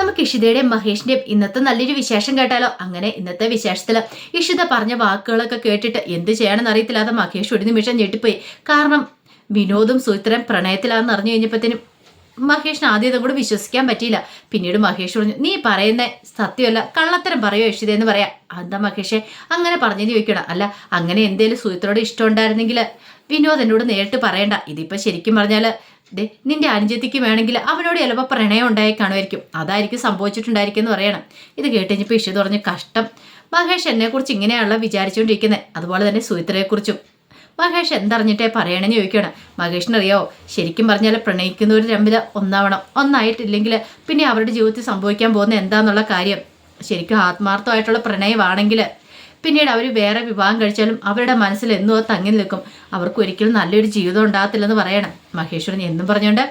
നമുക്ക് ഇഷിതയുടെയും മഹേഷിന്റെയും ഇന്നത്തെ നല്ലൊരു വിശേഷം കേട്ടാലോ? അങ്ങനെ ഇന്നത്തെ വിശേഷത്തിൽ ഇഷിത പറഞ്ഞ വാക്കുകളൊക്കെ കേട്ടിട്ട് എന്ത് ചെയ്യണമെന്ന് അറിയത്തില്ലാതെ മഹേഷ് ഒരു നിമിഷം ഞെട്ടിപ്പോയി. കാരണം വിനോദും സൂത്രം പ്രണയത്തിലാണെന്ന് അറിഞ്ഞു കഴിഞ്ഞപ്പോഴത്തേനും മഹേഷിന് ആദ്യം ഇതും കൂടെ വിശ്വസിക്കാൻ പറ്റിയില്ല. പിന്നീട് മഹേഷ് പറഞ്ഞു നീ പറയുന്ന സത്യമല്ല. കള്ളത്തരം പറയോ ഇഷിത എന്ന് പറയാം. എന്താ മഹേഷെ? അങ്ങനെ പറഞ്ഞെന്ന് ചോദിക്കണം അല്ല അങ്ങനെ എന്തേലും സുഹിത്രോട് ഇഷ്ടം ഉണ്ടായിരുന്നെങ്കിൽ വിനോദ് എന്നോട് നേരിട്ട് പറയണ്ട. ഇതിപ്പോ ശരിക്കും പറഞ്ഞാൽ ദേ നിന്റെ അനുജത്തിക്ക് വേണമെങ്കിൽ അവനോട് ചിലപ്പോൾ പ്രണയം ഉണ്ടായി കാണുമായിരിക്കും. അതായിരിക്കും സംഭവിച്ചിട്ടുണ്ടായിരിക്കും എന്ന് പറയണം. ഇത് കേട്ട് കഴിഞ്ഞപ്പോൾ ഇഷു പറഞ്ഞ് കഷ്ടം. മഹേഷ് എന്നെക്കുറിച്ച് ഇങ്ങനെയാണല്ലോ വിചാരിച്ചുകൊണ്ടിരിക്കുന്നത്. അതുപോലെ തന്നെ സുഹിത്രയെക്കുറിച്ചും മഹേഷ് എന്തറിഞ്ഞിട്ടേ പറയണമെന്ന് ചോദിക്കണം മഹേഷിനറിയോ ശരിക്കും പറഞ്ഞാൽ പ്രണയിക്കുന്ന ഒരു രമ്പിത ഒന്നാവണം. ഒന്നായിട്ടില്ലെങ്കിൽ പിന്നെ അവരുടെ ജീവിതത്തിൽ സംഭവിക്കാൻ പോകുന്ന എന്താണെന്നുള്ള കാര്യം. ശരിക്കും ആത്മാർത്ഥമായിട്ടുള്ള പ്രണയമാണെങ്കിൽ പിന്നീട് അവർ വേറെ വിവാഹം കഴിച്ചാലും അവരുടെ മനസ്സിൽ എന്നും അത് തങ്ങി നിൽക്കും. അവർക്ക് ഒരിക്കലും നല്ലൊരു ജീവിതം ഉണ്ടാകത്തില്ലെന്ന് പറയണം. മഹേശ്വരൻ എന്നും പറഞ്ഞുകൊണ്ട്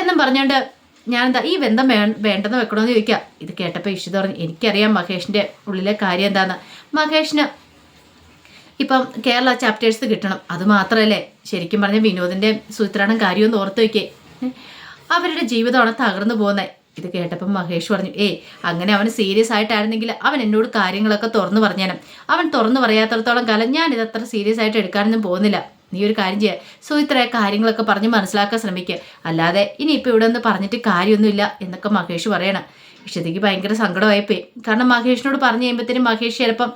എന്നും പറഞ്ഞുകൊണ്ട് ഞാൻ എന്താ ഈ ബന്ധം വേ വേണ്ടെന്ന് വെക്കണമെന്ന് ചോദിക്കാം. ഇത് കേട്ടപ്പോൾ ഇഷിത പറഞ്ഞു എനിക്കറിയാം മഹേഷിന്റെ ഉള്ളിലെ കാര്യം എന്താന്ന്. മഹേഷിന് ഇപ്പം കേരള ചാപ്റ്റേഴ്സ് കിട്ടണം. അത് മാത്രമല്ലേ ശരിക്കും പറഞ്ഞാൽ വിനോദിന്റെ സൂത്രാണം കാര്യമൊന്നും ഓർത്ത് വയ്ക്കേ അവരുടെ ജീവിതമാണ് തകർന്നു പോകുന്നത്. ഇത് കേട്ടപ്പം മഹേഷ് പറഞ്ഞു ഏയ് അങ്ങനെ അവന് സീരിയസ് ആയിട്ടായിരുന്നെങ്കിൽ അവൻ എന്നോട് കാര്യങ്ങളൊക്കെ തുറന്നു പറഞ്ഞാലും അവൻ തുറന്നു പറയാത്തടത്തോളം കാലം ഞാൻ ഇത് അത്ര സീരിയസ് ആയിട്ട് എടുക്കാനൊന്നും പോകുന്നില്ല. നീ ഒരു കാര്യം ചെയ്യുക സോ ഇത്ര കാര്യങ്ങളൊക്കെ പറഞ്ഞ് മനസ്സിലാക്കാൻ ശ്രമിക്കുക അല്ലാതെ ഇനി ഇപ്പം ഇവിടെ ഒന്ന് പറഞ്ഞിട്ട് കാര്യമൊന്നുമില്ല എന്നൊക്കെ മഹേഷ് പറയണം. ഇഷ്ടത്തേക്ക് ഭയങ്കര സങ്കടമായിപ്പോയി. കാരണം മഹേഷിനോട് പറഞ്ഞു കഴിയുമ്പോഴത്തേനും മഹേഷ് ചിലപ്പം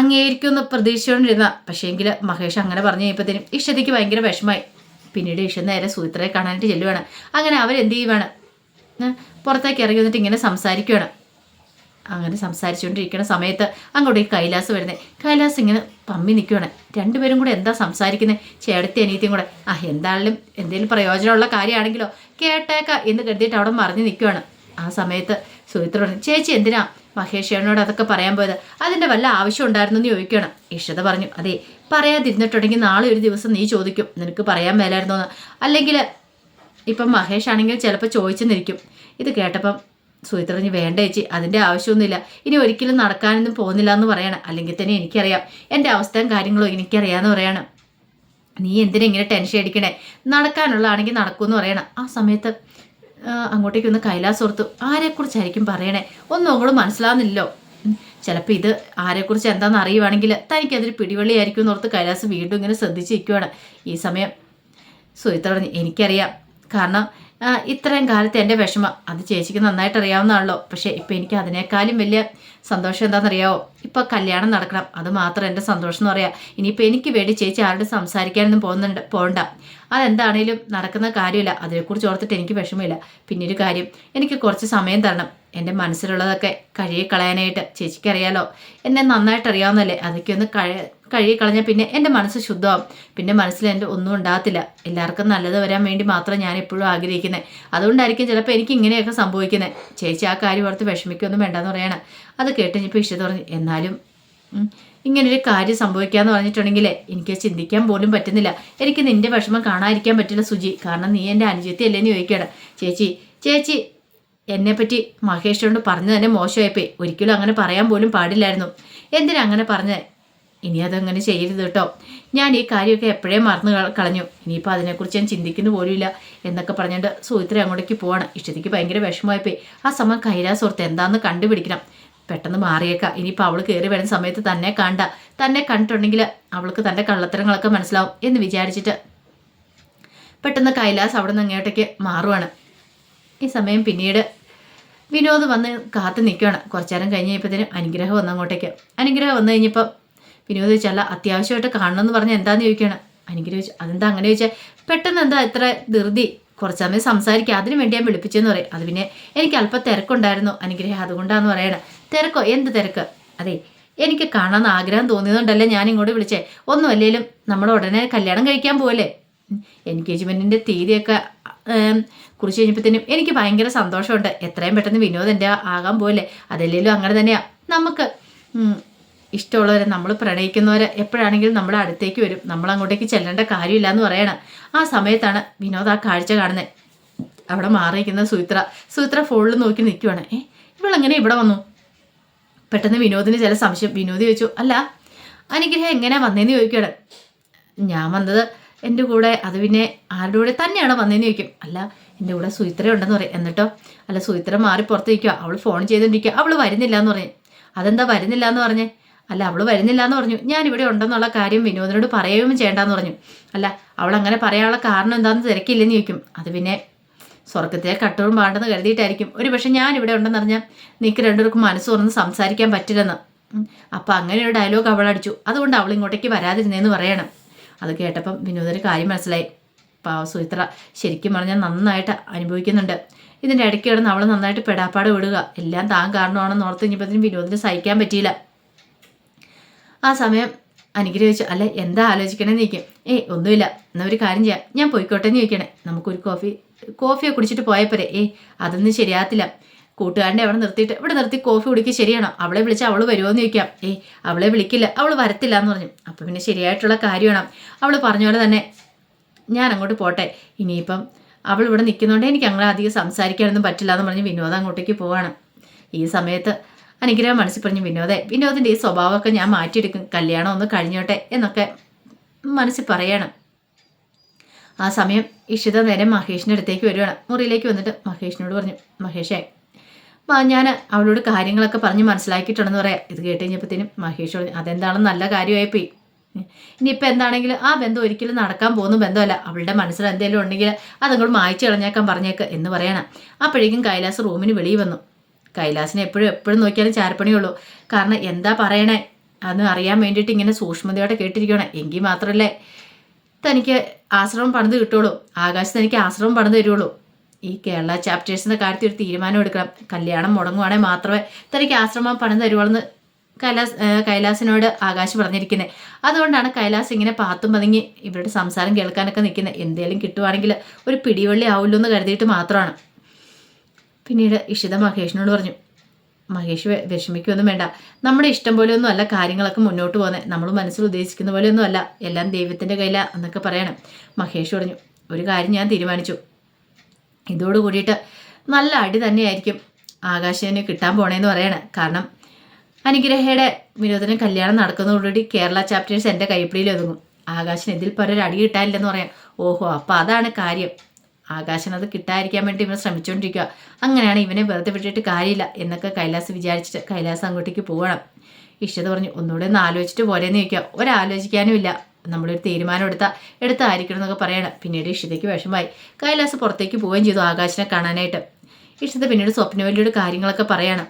അംഗീകരിക്കുമെന്ന് പ്രതീക്ഷിച്ചുകൊണ്ടിരുന്ന. പക്ഷേ എങ്കിൽ മഹേഷ് അങ്ങനെ പറഞ്ഞു കഴിയുമ്പോഴത്തേനും ഇഷ്ടതയ്ക്ക് ഭയങ്കര വിഷമായി പിന്നീട് ഇഷ നേരെ സൂത്രയെ കാണാനായിട്ട് ചെല്ലുവാണ്. അങ്ങനെ അവരെന്ത് ചെയ്യുവാണ്? പുറത്തേക്ക് ഇറങ്ങി വന്നിട്ട് ഇങ്ങനെ സംസാരിക്കുകയാണ് അങ്ങനെ സംസാരിച്ചുകൊണ്ടിരിക്കുന്ന സമയത്ത് അങ്ങോട്ടേക്ക് കൈലാസ് വരുന്നത് കൈലാസ് ഇങ്ങനെ പമ്മി നിൽക്കുകയാണ് രണ്ടുപേരും കൂടെ എന്താ സംസാരിക്കുന്നത് ചേട്ടത്തി അനിയത്തിയും കൂടെ. ആ എന്താണെങ്കിലും എന്തെങ്കിലും പ്രയോജനമുള്ള കാര്യമാണെങ്കിലോ കേട്ടേക്ക എന്ന് കരുതിയിട്ട് അവിടെ മറിഞ്ഞു നിൽക്കുകയാണ് ആ സമയത്ത് സുഹിത്ര പറഞ്ഞു ചേച്ചി എന്തിനാ മഹേഷേനോട് അതൊക്കെ പറയാൻ പോയത്? അതിന്റെ വല്ല ആവശ്യം ഉണ്ടായിരുന്നു? എന്ന് ചോദിക്കുകയാണ് ഇഷ്ടത പറഞ്ഞു അതെ പറയാതിരുന്നിട്ടുണ്ടെങ്കിൽ നാളെ ഒരു ദിവസം നീ ചോദിക്കും. നിനക്ക് പറയാൻ മേലായിരുന്നോ അല്ലെങ്കിൽ ഇപ്പം മഹേഷ് ആണെങ്കിൽ ചിലപ്പോൾ ചോദിച്ചെന്നിരിക്കും. ഇത് കേട്ടപ്പം സുഹിത്രഞ്ഞ് വേണ്ട ചേച്ചി അതിന്റെ ആവശ്യമൊന്നുമില്ല. ഇനി ഒരിക്കലും നടക്കാനൊന്നും പോകുന്നില്ല എന്ന് പറയണം. അല്ലെങ്കിൽ തന്നെ എനിക്കറിയാം. എന്റെ അവസ്ഥയും കാര്യങ്ങളും എനിക്കറിയാമെന്ന് പറയണം. നീ എന്തിനാ ഇങ്ങനെ ടെൻഷൻ അടിക്കണേ? നടക്കാനുള്ളതാണെങ്കിൽ നടക്കുമെന്ന് പറയണം. ആ സമയത്ത് അങ്ങോട്ടേക്ക് ഒന്ന് കൈലാസ് ഓർത്തു ആരെക്കുറിച്ചായിരിക്കും പറയണേ? ഒന്നും അങ്ങോട്ട് മനസ്സിലാവുന്നില്ലല്ലോ. ചിലപ്പോൾ ഇത് ആരെക്കുറിച്ച് എന്താണെന്ന് അറിയുവാണെങ്കിൽ തനിക്ക് തനിക്കതൊരു പിടിവള്ളിയായിരിക്കും എന്നോർത്ത് കൈലാസ് വീണ്ടും ഇങ്ങനെ ശ്രദ്ധിച്ചിരിക്കുവാണ്. ഈ സമയം സുഹിത്ര എനിക്കറിയാം. കാരണം ഇത്രയും കാലത്തെ എന്റെ വിഷമം. അത് ചേച്ചിക്ക് നന്നായിട്ട് അറിയാവുന്നതാണല്ലോ പക്ഷേ ഇപ്പം എനിക്ക് അതിനേക്കാളും വലിയ സന്തോഷം എന്താണെന്നറിയാവോ? ഇപ്പോൾ കല്യാണം നടക്കണം. അത് മാത്രം എന്റെ സന്തോഷം എന്ന് പറയാം. ഇനിയിപ്പോൾ എനിക്ക് വേണ്ടി ചേച്ചി ആരോട് സംസാരിക്കാനൊന്നും പോകുന്നുണ്ട് പോകണ്ട. അതെന്താണേലും നടക്കുന്ന കാര്യമില്ല. അതിനെക്കുറിച്ച് ഓർത്തിട്ട് എനിക്ക് വിഷമമില്ല. പിന്നൊരു കാര്യം എനിക്ക് കുറച്ച് സമയം തരണം. എന്റെ മനസ്സിലുള്ളതൊക്കെ കഴുകി കളയാനായിട്ട് ചേച്ചിക്ക് ചേച്ചിക്കറിയാലോ. എന്നെ നന്നായിട്ട് അറിയാവുന്നല്ലേ അതൊക്കെ ഒന്ന് കഴി കഴുകി കളഞ്ഞാൽ പിന്നെ എന്റെ മനസ്സ് ശുദ്ധമാവും. പിന്നെ മനസ്സിൽ എന്റെ ഒന്നും ഉണ്ടാകത്തില്ല. എല്ലാവർക്കും നല്ലത് വരാൻ വേണ്ടി മാത്രം ഞാൻ എപ്പോഴും ആഗ്രഹിക്കുന്നത് അതുകൊണ്ടായിരിക്കും ചിലപ്പോൾ എനിക്ക് ഇങ്ങനെയൊക്കെ സംഭവിക്കുന്നത് ചേച്ചി ആ കാര്യം ഓർത്ത് വിഷമിക്കൊന്നും വേണ്ടെന്ന് പറയണം. അത് കേട്ട് ഇനിയിപ്പോൾ ഇഷ്ട പറഞ്ഞു എന്നാലും ഇങ്ങനൊരു കാര്യം സംഭവിക്കാന്ന് പറഞ്ഞിട്ടുണ്ടെങ്കിൽ എനിക്ക് ചിന്തിക്കാൻ പോലും പറ്റുന്നില്ല. എനിക്ക് നിന്റെ വിഷമം കാണാതിരിക്കാൻ പറ്റില്ല സുജി കാരണം നീ എന്റെ അനുജത്തി അല്ലേന്ന് ചോദിക്കണം ചേച്ചി ചേച്ചി എന്നെപ്പറ്റി മഹേഷിനോട് പറഞ്ഞു തന്നെ മോശമായിപ്പോയി. ഒരിക്കലും അങ്ങനെ പറയാൻ പോലും പാടില്ലായിരുന്നു. എന്തിനാ അങ്ങനെ പറഞ്ഞത്? ഇനി അതങ്ങനെ ചെയ്യരുത് കേട്ടോ. ഞാൻ ഈ കാര്യമൊക്കെ എപ്പോഴേ മറന്നു കളഞ്ഞു. ഇനിയിപ്പോൾ അതിനെക്കുറിച്ച് ഞാൻ ചിന്തിക്കുന്നു പോലുമില്ല എന്നൊക്കെ പറഞ്ഞുകൊണ്ട് സുഹിത്ര അങ്ങോട്ടേക്ക് പോവാണ്. ഇഷ്ടത്തിക്ക് ഭയങ്കര വിഷമമായിപ്പോയി. ആ സമയം കൈലാസോർത്ത് എന്താണെന്ന് കണ്ടുപിടിക്കണം. പെട്ടെന്ന് മാറിയേക്കാം. ഇനിയിപ്പോൾ അവൾ കയറി വരുന്ന സമയത്ത് തന്നെ കണ്ട തന്നെ കണ്ടിട്ടുണ്ടെങ്കിൽ അവൾക്ക് തന്റെ കള്ളത്തരങ്ങളൊക്കെ മനസ്സിലാവും എന്ന് വിചാരിച്ചിട്ട് പെട്ടെന്ന് കൈലാസ് അവിടെ നിന്ന് അങ്ങോട്ടേക്ക് മാറുവാണ്. ഈ സമയം പിന്നീട് വിനോദ് വന്ന് കാത്തു നിൽക്കുകയാണ്. കുറച്ചു നേരം കഴിഞ്ഞപ്പോഴത്തേനും അനുഗ്രഹം വന്ന് അങ്ങോട്ടേക്ക്. അനുഗ്രഹം വന്നു കഴിഞ്ഞപ്പോൾ വിനോദ് ചോദിച്ചല്ല അത്യാവശ്യമായിട്ട് കാണണമെന്ന് പറഞ്ഞാൽ എന്താന്ന് ചോദിക്കുകയാണ് എനിക്ക് ചോദിച്ചു അതെന്താ അങ്ങനെ ചോദിച്ചാൽ പെട്ടെന്ന് എന്താ ഇത്ര ധൃതി? കുറച്ച് സമയം സംസാരിക്കുക അതിന് വേണ്ടി ഞാൻ വിളിപ്പിച്ചെന്ന് പറയും. അത് പിന്നെ എനിക്ക് അല്പം തിരക്കുണ്ടായിരുന്നു അനുഗ്രഹം അതുകൊണ്ടാന്ന് പറയണേ. തിരക്കോ? എന്ത് തിരക്ക്? അതെ എനിക്ക് കാണാൻ ആഗ്രഹം തോന്നിയതുകൊണ്ടല്ലേ ഞാൻ ഇങ്ങോട്ട് വിളിച്ചേ. ഒന്നും അല്ലെങ്കിലും നമ്മൾ ഉടനെ കല്യാണം കഴിക്കാൻ പോവല്ലേ? എൻഗേജ്മെന്റിന്റെ തീയതിയൊക്കെ കുറിച്ച് കഴിഞ്ഞപ്പോഴത്തേനും എനിക്ക് ഭയങ്കര സന്തോഷമുണ്ട്. എത്രയും പെട്ടെന്ന് വിനോദം എന്റെ ആകാൻ പോവല്ലേ? അതല്ലേലും അങ്ങനെ തന്നെയാ. നമുക്ക് ഇഷ്ടമുള്ളവരെ നമ്മൾ പ്രണയിക്കുന്നവരെ എപ്പോഴാണെങ്കിലും നമ്മുടെ അടുത്തേക്ക് വരും. നമ്മൾ അങ്ങോട്ടേക്ക് ചെല്ലേണ്ട കാര്യമില്ല എന്ന് പറയണം. ആ സമയത്താണ് വിനോദ് ആ കാഴ്ച കാണുന്നത് അവിടെ മാറിയിരിക്കുന്ന സുമിത്ര സുമിത്ര ഫോണിൽ നോക്കി നിൽക്കുവാണ്. ഏ ഇവളെങ്ങനെ ഇവിടെ വന്നു? പെട്ടെന്ന് വിനോദിന് ചില സംശയം. വിനോദ് ചോദിച്ചു അല്ല അനുഗ്രഹം എങ്ങനെ വന്നേന്ന് ചോദിക്കുകയാണ്. ഞാൻ വന്നത് എന്റെ കൂടെ അത് പിന്നെ ആരുടെ കൂടെ തന്നെയാണ് വന്നതെന്ന് ചോദിക്കും. അല്ല എന്റെ കൂടെ സുയിത്ര ഉണ്ടെന്ന് പറയും. എന്നിട്ടോ? അല്ല സുയിത്ര മാറി പുറത്ത് നിൽക്കുക അവൾ ഫോൺ ചെയ്തുകൊണ്ടിരിക്കുക അവൾ വരുന്നില്ല എന്ന് പറയും. അതെന്താ വരുന്നില്ല എന്ന് പറഞ്ഞേ? അല്ല അവൾ വരുന്നില്ല എന്ന് പറഞ്ഞു. ഞാൻ ഇവിടെ ഉണ്ടെന്നുള്ള കാര്യം വിനോദിനോട് പറയുകയും ചെയ്യേണ്ടെന്ന് പറഞ്ഞു. അല്ല അവൾ അങ്ങനെ പറയാനുള്ള കാരണം എന്താണെന്ന് തിരക്കില്ലെന്ന് ചോദിക്കും. അത് പിന്നെ സ്വർഗത്തിലെ കട്ടവും പാണ്ടെന്ന് കരുതിയിട്ടായിരിക്കും. ഒരു പക്ഷെ ഞാൻ ഇവിടെ ഉണ്ടെന്ന് പറഞ്ഞാൽ നിനക്ക് രണ്ടുപേർക്കും മനസ്സ് തുറന്ന് സംസാരിക്കാൻ പറ്റില്ലെന്ന്. അപ്പം അങ്ങനെ ഒരു ഡയലോഗ് അവൾ അടിച്ചു. അതുകൊണ്ട് അവൾ ഇങ്ങോട്ടേക്ക് വരാതിരുന്നേന്ന് പറയണം. അത് കേട്ടപ്പം വിനോദന് കാര്യം മനസ്സിലായി. പാവ സുചിത്ര ശരിക്കും പറഞ്ഞാൽ നന്നായിട്ട് അനുഭവിക്കുന്നുണ്ട്. ഇതിന്റെ ഇടയ്ക്ക് കിടന്ന് അവൾ നന്നായിട്ട് പെടാപ്പാട് വിടുക. എല്ലാം താൻ കാരണമാണെന്ന് ഓർത്ത് കഴിഞ്ഞപ്പോഴത്തേനും വിനോദിന് സഹിക്കാൻ പറ്റിയില്ല. ആ സമയം അനുഗ്രഹിച്ചു അല്ല എന്താ ആലോചിക്കണേന്ന് ചോദിക്കും. ഏയ് ഒന്നുമില്ല. എന്നാ ഒരു കാര്യം ചെയ്യാം. ഞാൻ പോയിക്കോട്ടെ എന്ന് ചോദിക്കണേ. നമുക്കൊരു കോഫി കോഫിയൊക്കെ കുടിച്ചിട്ട് പോയപ്പോരെ ഏയ് അതൊന്നും ശരിയാകത്തില്ല. കൂട്ടുകാരന്റെ അവിടെ നിർത്തിയിട്ട് ഇവിടെ നിർത്തി കോഫി കുടിക്കുക ശരിയാണോ? അവളെ വിളിച്ചാൽ അവൾ വരുമോ എന്ന് ചോദിക്കാം. ഏയ് അവളെ വിളിക്കില്ല. അവൾ വരത്തില്ല എന്ന് പറഞ്ഞു. അപ്പം പിന്നെ ശരിയായിട്ടുള്ള കാര്യമാണ് അവൾ പറഞ്ഞ പോലെ തന്നെ ഞാൻ അങ്ങോട്ട് പോട്ടെ. ഇനിയിപ്പം അവൾ ഇവിടെ നിൽക്കുന്നതുകൊണ്ട് എനിക്ക് അങ്ങനെ അധികം സംസാരിക്കാനൊന്നും പറ്റില്ല എന്ന് പറഞ്ഞ് വിനോദം അങ്ങോട്ടേക്ക് പോവാണ്. ഈ സമയത്ത് അനുഗ്രഹം മനസ്സിൽ പറഞ്ഞു വിനോദേ വിനോദിന്റെ ഈ സ്വഭാവമൊക്കെ ഞാൻ മാറ്റിയെടുക്കും കല്യാണം ഒന്ന് കഴിഞ്ഞോട്ടെ എന്നൊക്കെ മനസ്സിൽ പറയണം. ആ സമയം ഇഷിത നേരെ മഹേഷിന്റെ അടുത്തേക്ക് വരികയാണ് മുറിയിലേക്ക് വന്നിട്ട് മഹേഷിനോട് പറഞ്ഞു മഹേഷേ ഞാൻ അവളോട് കാര്യങ്ങളൊക്കെ പറഞ്ഞ് മനസ്സിലാക്കിയിട്ടുണ്ടെന്ന് പറയാം. ഇത് കേട്ട് കഴിഞ്ഞപ്പോഴത്തേനും മഹേഷ് പറഞ്ഞു അതെന്താണെന്ന് നല്ല കാര്യമായി കാര്യമായിപ്പോയി ഇനിയിപ്പോൾ എന്താണെങ്കിലും ആ ബന്ധം ഒരിക്കലും നടക്കാൻ പോകുന്ന ബന്ധമല്ല. അവളുടെ മനസ്സിൽ എന്തെങ്കിലും ഉണ്ടെങ്കിൽ അതങ്ങോട്ട് മായ്ച്ചു കളഞ്ഞേക്കാൻ പറഞ്ഞേക്ക് എന്ന് പറയണം. അപ്പോഴേക്കും കൈലാസ് റൂമിന് വെളിയിൽ വന്നു. കൈലാസിനെ എപ്പോഴും എപ്പോഴും നോക്കിയാലും ചാരപ്പണിയുള്ളൂ. കാരണം എന്താ പറയണേ? അന്ന് അറിയാൻ വേണ്ടിയിട്ട് ഇങ്ങനെ സൂക്ഷ്മതയോടെ കേട്ടിരിക്കണം. എങ്കിൽ മാത്രമല്ലേ തനിക്ക് ആശ്രമം പണിത് കിട്ടുള്ളൂ. ആകാശത്ത് എനിക്ക് ആശ്രമം പണിത് തരുള്ളൂ. ഈ കേരള ചാപ്റ്റേഴ്സിന്റെ കാര്യത്തിൽ ഒരു തീരുമാനം എടുക്കണം. കല്യാണം മുടങ്ങുവാണെങ്കിൽ മാത്രമേ തനിക്ക് ആശ്രമം പണിത് തരുവുള്ളൂ കൈലാസ് കൈലാസിനോട് ആകാശ് പറഞ്ഞിരിക്കുന്നത് അതുകൊണ്ടാണ് കൈലാസ് ഇങ്ങനെ പാത്തും പതുങ്ങി ഇവരുടെ സംസാരം കേൾക്കാനൊക്കെ നിൽക്കുന്നത് എന്തേലും കിട്ടുവാണെങ്കിൽ ഒരു പിടിവള്ളി ആവുമല്ലോ എന്ന് കരുതിയിട്ട് മാത്രമാണ്. പിന്നീട് ഇഷിത മഹേഷിനോട് പറഞ്ഞു മഹേഷ് വിഷമിക്കൊന്നും വേണ്ട. നമ്മുടെ ഇഷ്ടം പോലെ ഒന്നും അല്ല കാര്യങ്ങളൊക്കെ മുന്നോട്ട് പോകുന്നത് നമ്മൾ മനസ്സിൽ ഉദ്ദേശിക്കുന്ന പോലെ ഒന്നും അല്ല. എല്ലാം ദൈവത്തിന്റെ കയ്യിലാണ് എന്നൊക്കെ പറയണം. മഹേഷ് പറഞ്ഞു ഒരു കാര്യം ഞാൻ തീരുമാനിച്ചു. ഇതോട് കൂടിയിട്ട് നല്ല അടി തന്നെയായിരിക്കും ആകാശന് കിട്ടാൻ പോണേന്ന് പറയണേ. കാരണം അനുഗ്രഹയുടെ വിനോദനം കല്യാണം നടക്കുന്നതോടുകൂടി കേരള ചാപ്റ്റേഴ്സ് എന്റെ കൈപ്പിടിയിൽ ഒതുങ്ങും. ആകാശന് ഇതിൽ പരം ഒരു അടി കിട്ടാനില്ലെന്ന് പറയാം. ഓഹോ അപ്പോൾ അതാണ് കാര്യം. ആകാശന് അത് കിട്ടാതിരിക്കാൻ വേണ്ടി ഇവൻ ശ്രമിച്ചുകൊണ്ടിരിക്കുക അങ്ങനെയാണ് ഇവനെ വെറുതെ വിട്ടിട്ട് കാര്യമില്ല എന്നൊക്കെ കൈലാസ് വിചാരിച്ചിട്ട് കൈലാസ് അങ്ങോട്ടേക്ക് പോകണം ഇഷ്ടത പറഞ്ഞു ഒന്നുകൂടെ ഒന്ന് ആലോചിച്ചിട്ട് പോരെന്ന് ചോദിക്കുക ഒരാലോചിക്കാനും ഇല്ല നമ്മളൊരു തീരുമാനം എടുത്താൽ എടുത്തായിരിക്കണം എന്നൊക്കെ പറയണം. പിന്നീട് ഇഷ്ടതയ്ക്ക് വിഷമായി കൈലാസ് പുറത്തേക്ക് പോവുകയും ചെയ്തു ആകാശിനെ കാണാനായിട്ട്. ഇഷ്ടത പിന്നീട് സ്വപ്നവല്ലിയുടെ കാര്യങ്ങളൊക്കെ പറയണം.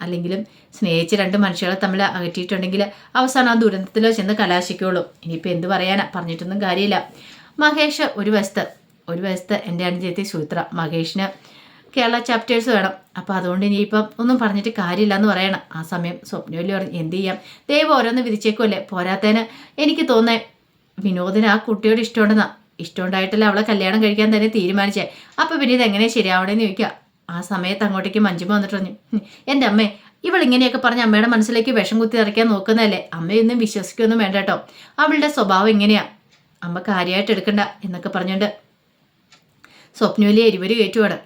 അല്ലെങ്കിലും സ്നേഹിച്ച രണ്ട് മനുഷ്യരെ തമ്മിൽ അകറ്റിയിട്ടുണ്ടെങ്കിൽ അവസാനം ആ ദുരന്തത്തിലോ ചെന്ന് കലാശിക്കുള്ളൂ. ഇനിയിപ്പോൾ എന്ത് പറയാനാ? പറഞ്ഞിട്ടൊന്നും കാര്യമില്ല. മഹേഷ് ഒരു വശത്ത് ഒരു വശത്ത് എന്റെ അനുജയത്തെ സൂത്ര മഹേഷിന് കേരള ചാപ്റ്റേഴ്സ് വേണം. അപ്പോൾ അതുകൊണ്ട് ഇനിയിപ്പം ഒന്നും പറഞ്ഞിട്ട് കാര്യമില്ല എന്ന് പറയണം. ആ സമയം സ്വപ്നവല്ലി പറഞ്ഞു എന്ത് ചെയ്യാം? ദൈവം ഓരോന്ന് വിധിച്ചേക്കുമല്ലേ പോരാത്തതിന് എനിക്ക് തോന്നേ വിനോദിന് ആ കുട്ടിയോട് ഇഷ്ടമുണ്ടെന്നാ. ഇഷ്ടമുണ്ടായിട്ടല്ല അവളെ കല്യാണം കഴിക്കാൻ തന്നെ തീരുമാനിച്ചേ. അപ്പോൾ പിന്നെ ഇത് എങ്ങനെ ശരിയാവണേന്ന് ചോദിക്കുക. ആ സമയത്ത് അങ്ങോട്ടേക്ക് മഞ്ജുമ വന്നിട്ട് പറഞ്ഞു എന്റെ അമ്മേ ഇവൾ ഇങ്ങനെയൊക്കെ പറഞ്ഞ് അമ്മയുടെ മനസ്സിലേക്ക് വിഷം കുത്തി നിറയ്ക്കാൻ നോക്കുന്നതല്ലേ? അമ്മയൊന്നും വിശ്വസിക്കൊന്നും വേണ്ട കേട്ടോ. അവളുടെ സ്വഭാവം ഇങ്ങനെയാ. അമ്മ കാര്യമായിട്ട് എടുക്കണ്ട എന്നൊക്കെ പറഞ്ഞുകൊണ്ട് സ്വപ്നവലി എരിവര് കയറ്റുവാണ്.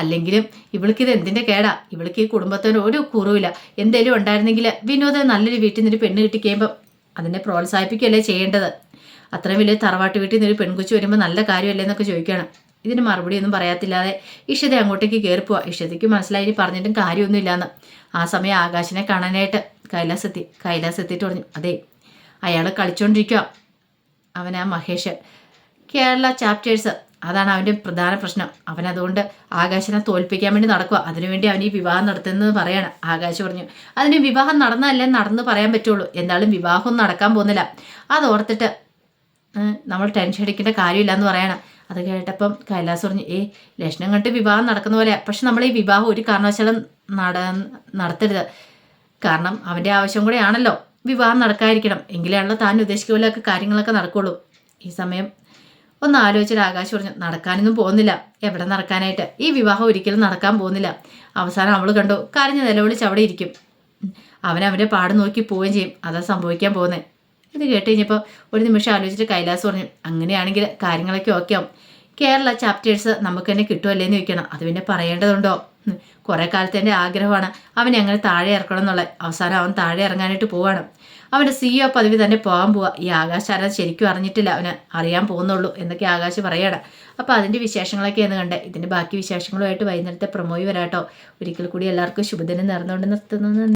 അല്ലെങ്കിലും ഇവൾക്ക് ഇത് എന്തിന്റെ കേടാ? ഇവൾക്ക് ഈ കുടുംബത്തിന് ഒരു കുറവില്ല എന്തേലും ഉണ്ടായിരുന്നെങ്കിൽ വിനോദ നല്ലൊരു വീട്ടിൽ നിന്നൊരു പെണ്ണ് കിട്ടി കഴിയുമ്പം അതിനെ പ്രോത്സാഹിപ്പിക്കുകയല്ലേ ചെയ്യേണ്ടത്? അത്രയും വലിയ തറവാട്ട് വീട്ടിൽ നിന്നൊരു പെൺകുച്ചു വരുമ്പോൾ നല്ല കാര്യമല്ലേ എന്നൊക്കെ ചോദിക്കുകയാണ് ഇതിന് മറുപടി ഒന്നും പറയാത്തില്ലാതെ ഇഷത അങ്ങോട്ടേക്ക് കയറി പോവാ. ഇഷതയ്ക്ക് മനസ്സിലായി ഇനി പറഞ്ഞിട്ടും കാര്യമൊന്നുമില്ലാന്ന് ആ സമയം ആകാശിനെ കാണാനായിട്ട് കൈലാസെത്തി. കൈലാസെത്തിയിട്ട് പറഞ്ഞു അതെ അയാൾ കളിച്ചോണ്ടിരിക്കുക അവനാ മഹേഷ്. കേരള ചാപ്റ്റേഴ്സ് അതാണ് അവന്റെ പ്രധാന പ്രശ്നം. അവൻ അതുകൊണ്ട് ആകാശിനെ തോൽപ്പിക്കാൻ വേണ്ടി നടക്കുക അതിനുവേണ്ടി അവൻ ഈ വിവാഹം നടത്തുന്നത് പറയണം. ആകാശ് പറഞ്ഞു അതിന് വിവാഹം നടന്നല്ലേ നടന്ന് പറയാൻ പറ്റുള്ളൂ. എന്തായാലും വിവാഹം നടക്കാൻ പോകുന്നില്ല. അതോർത്തിട്ട് നമ്മൾ ടെൻഷൻ അടിക്കേണ്ട കാര്യമില്ല എന്ന് പറയണം. അത് കേട്ടപ്പം കൈലാസ് പറഞ്ഞു ഏ ലക്ഷണം കണ്ട് വിവാഹം നടക്കുന്ന പോലെ പക്ഷെ നമ്മൾ ഈ വിവാഹം ഒരു കാരണവശാലും നട നടത്തരുത്. കാരണം അവന്റെ ആവശ്യം കൂടെ ആണല്ലോ വിവാഹം നടക്കാതിരിക്കണം. എങ്കിലാണല്ലോ താൻ ഉദ്ദേശിക്കുന്ന പോലെയൊക്കെ കാര്യങ്ങളൊക്കെ നടക്കുള്ളൂ. ഈ സമയം ഒന്ന് ആലോചിച്ചിട്ട് ആകാശ് പറഞ്ഞു നടക്കാനൊന്നും പോകുന്നില്ല. എവിടെ നടക്കാനായിട്ട്? ഈ വിവാഹം ഒരിക്കലും നടക്കാൻ പോകുന്നില്ല. അവസാനം അവൾ കണ്ടു കരഞ്ഞ് നിലവിളിച്ച് അവിടെ ഇരിക്കും. അവൻ അവന്റെ പാട് നോക്കി പോവുകയും ചെയ്യും. അതാ സംഭവിക്കാൻ പോകുന്നത് ഇത് കേട്ട് കഴിഞ്ഞപ്പോൾ ഒരു നിമിഷം ആലോചിച്ചിട്ട് കൈലാസ് പറഞ്ഞു അങ്ങനെയാണെങ്കിൽ കാര്യങ്ങളൊക്കെ ഓക്കെ ആവും. കേരള ചാപ്റ്റേഴ്സ് നമുക്ക് തന്നെ കിട്ടുമല്ലേ എന്ന് ചോദിക്കണം. അത് പിന്നെ പറയേണ്ടതുണ്ടോ. കുറേ കാലത്തെ ആഗ്രഹമാണ്. അവനെ അങ്ങനെ താഴെ ഇറക്കണം എന്നുള്ളത്. അവസാനം അവൻ താഴെ ഇറങ്ങാനായിട്ട് പോവാണ്. അവന്റെ സി ഒ പദവി തന്നെ പോകാൻ പോവാ. ഈ ആകാശ് ആരാ ശരിക്കും അറിഞ്ഞിട്ടില്ല. അവന് അറിയാൻ പോകുന്നുള്ളൂ എന്നൊക്കെ ആകാശ് പറയണം അപ്പോൾ അതിന്റെ വിശേഷങ്ങളൊക്കെയാണ് കണ്ടേ. ഇതിന്റെ ബാക്കി വിശേഷങ്ങളുമായിട്ട് വൈകുന്നേരത്തെ പ്രൊമോയി വരാട്ടോ. ഒരിക്കൽ കൂടി എല്ലാവർക്കും ശുഭദിനം നേർന്നുകൊണ്ട് നിർത്തുന്നു.